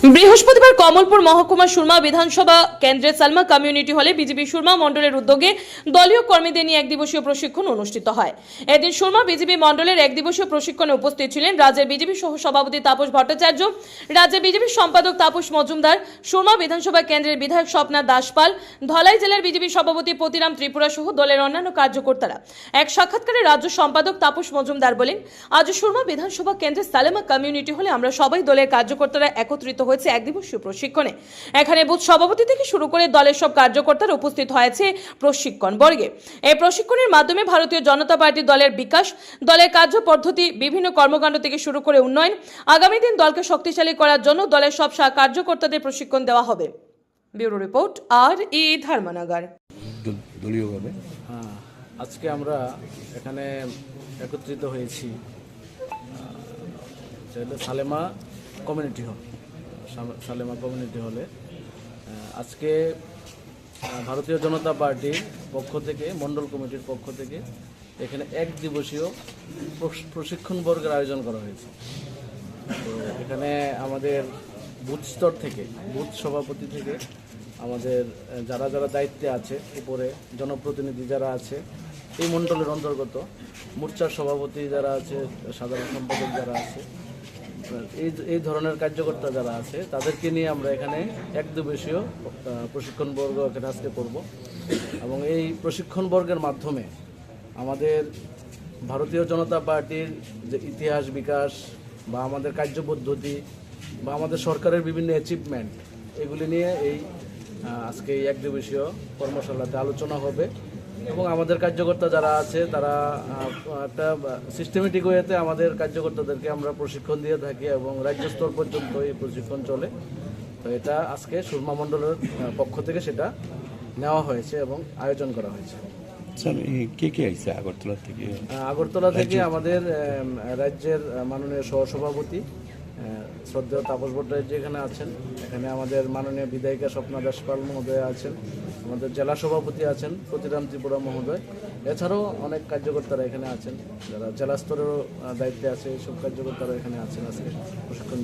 বৃহস্পতিবার কমলপুর মহকুমা সুরমা বিধানসভা কেন্দ্রের সালমা কমিউনিটি হলে বিজেপি সুরমা মণ্ডলের উদ্যোগে দলীয় কর্মীদের নিয়ে এক দিবসীয় প্রশিক্ষণ অনুষ্ঠিত হয়। এদিন সুরমা বিজেপি মণ্ডলের এক দিবসীয় প্রশিক্ষণে উপস্থিত ছিলেন রাজ্যের বিজেপি সহ সভাপতি তাপস ভট্টাচার্য, রাজ্যের বিজেপি সম্পাদক তাপস মজুমদার, সুরমা বিধানসভা কেন্দ্রের বিধায়ক স্বপ্না দাসপাল, ধলাই জেলার বিজেপি সভাপতি পতিরাম ত্রিপুরা সহ দলের অন্যান্য কার্যকর্তারা। এক সাক্ষাৎকারে রাজ্য সম্পাদক তাপস মজুমদার বলেন, আজ সুরমা বিধানসভা কেন্দ্রের সালেমা কমিউনিটি হলে আমরা সবাই দলের কার্যকর্তারা একত্রিত হয়েছে এক দিবসীয় প্রশিক্ষণে। এখানে বুথ সভাপতি থেকে শুরু করে দলের সব কার্যকর্তারা উপস্থিত হয়েছে প্রশিক্ষণ বর্গে। এই প্রশিক্ষণের মাধ্যমে ভারতীয় জনতা পার্টি দলের বিকাশ দলের কার্য পদ্ধতি বিভিন্ন কর্মকাণ্ড থেকে শুরু করে উন্নয়ন আগামী দিন দলকে শক্তিশালী করার জন্য দলের সব কার্যকর্তাদের প্রশিক্ষণ দেওয়া হবে। ব্যুরো রিপোর্ট আর ই ধর্মনগর। দলীয়ভাবে। হ্যাঁ আজকে আমরা এখানে একত্রিত হয়েছি। Salema community hall. Salema community হলে। আজকে ভারতীয় জনতা পার্টির পক্ষ থেকে, মণ্ডল কমিটির পক্ষ থেকে এখানে এক দিবসীয় প্রশ- প্রশিক্ষণ বর্গের আয়োজন করা হয়েছে। তো এখানে আমাদের বুথ স্তর থেকে, বুথ সভাপতি থেকে আমাদের যারা যারা দায়িত্বে আছে, উপরে জনপ্রতিনিধি যারা আছে, এই মণ্ডলের অন্তর্গত মোর্চার সভাপতি যারা আছে, সাধারণ সম্পাদক যারা আছে এই এই ধরনের কার্যকর্তা যারা আছে, তাদেরকে নিয়ে আমরা এখানে এক দিবসীয় প্রশিক্ষণ বর্গ এখানে আজকে করব। এবং এই প্রশিক্ষণ বর্গের মাধ্যমে আমাদের ভারতীয় জনতা পার্টির যে ইতিহাস বিকাশ বা আমাদের কার্যপদ্ধতি বা আমাদের সরকারের বিভিন্ন অ্যাচিভমেন্ট এগুলি নিয়ে এই আজকে এই এক দিবসীয় কর্মশালাতে আলোচনা হবে। এবং আমাদের কার্যকর্তা যারা আছে তারা একটা সিস্টেমেটিক ওয়েতে আমাদের কার্যকর্তাদেরকে আমরা প্রশিক্ষণ দিয়ে থাকি এবং রাজ্য স্তর পর্যন্ত এই প্রশিক্ষণ চলে। তো এটা আজকে সুরমা মণ্ডলের পক্ষ থেকে সেটা নেওয়া হয়েছে এবং আয়োজন করা হয়েছে। কে কে আইছে আগরতলা থেকে? আগরতলা থেকে আমাদের রাজ্যের মাননীয় সহসভাপতি শ্রদ্ধেয় তাপস ভট্টাচার্য এখানে আছেন, এখানে আমাদের মাননীয় বিধায়িকা স্বপ্না দাসপাল মহোদয় আছেন, আমাদের জেলা সভাপতি আছেন প্রতিরাম ত্রিপুরা মহোদয়। এছাড়াও অনেক কার্যকর্তারা এখানে আছেন, যারা জেলা স্তরেরও দায়িত্বে আছে এইসব কার্যকর্তারা এখানে আছেন আজকে প্রশিক্ষণ